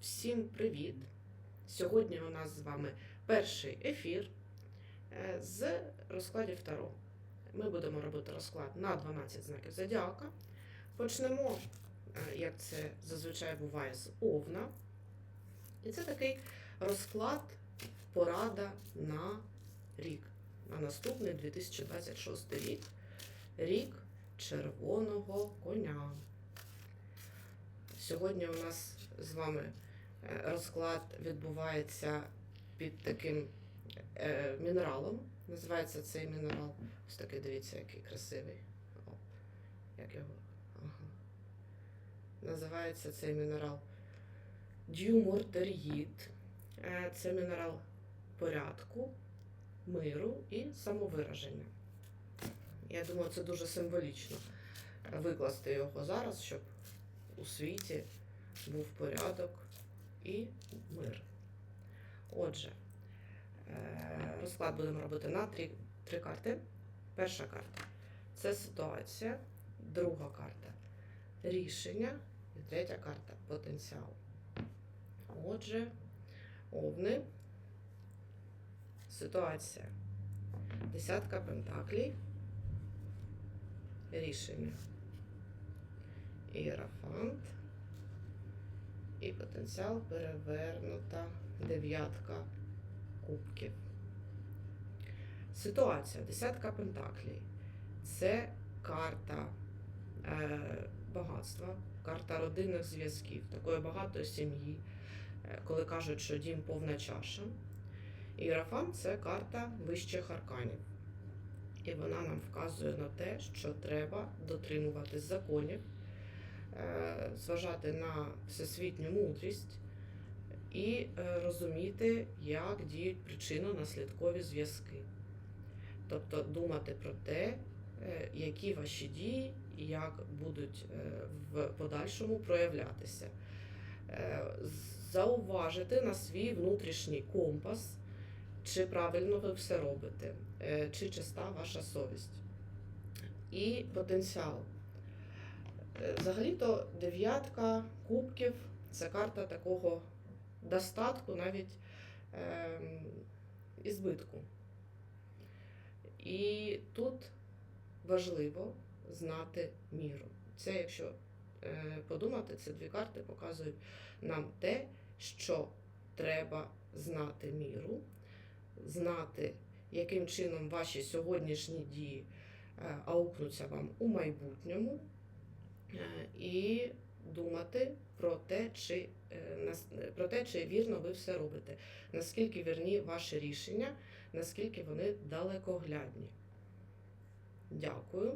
Всім привіт! Сьогодні у нас з вами перший ефір е, з розкладів Таро. Ми будемо робити розклад на 12 знаків зодіака. Почнемо, е, як це зазвичай буває, з Овна. І це такий розклад порада на рік, на наступний 2026 рік. Рік червоного коня. Сьогодні у нас з вами розклад відбувається під таким е, мінералом. Називається цей мінерал. Ось такий, дивіться, який красивий. О, як його. Ага. Називається цей мінерал дюмортеріїд. Е, Це мінерал порядку, миру і самовираження. Я думаю, це дуже символічно викласти його зараз, щоб у світі був порядок і мир. Отже, е, розклад будемо робити на три, три карти. Перша карта це ситуація, друга карта рішення і третя карта потенціал. Отже, овни, ситуація. Десятка пентаклей, рішення. Іерафант. І потенціал перевернута дев'ятка кубків. Ситуація. Десятка пентаклей. Це карта е, багатства, карта родинних зв'язків, такої багатої сім'ї, е, коли кажуть, що дім повна чаша. Іерафант це карта вищих арканів. І вона нам вказує на те, що треба дотримуватись законів, зважати на всесвітню мудрість і е, розуміти, як діють причинно-наслідкові зв'язки. Тобто думати про те, е, які ваші дії і як будуть е, в подальшому проявлятися. Е, Зауважити на свій внутрішній компас, чи правильно ви все робите, е, чи чиста ваша совість. І потенціал. Е, Взагалі-то дев'ятка кубків це карта такого достатку, навіть ем, і збитку. І тут важливо знати міру. Це, якщо е, подумати, ці дві карти показують нам те, що треба знати міру, знати, яким чином ваші сьогоднішні дії е, аукнуться вам у майбутньому, е, і думати про те, чи, е, про те, чи вірно ви все робите, наскільки вірні ваші рішення, наскільки вони далекоглядні. Дякую.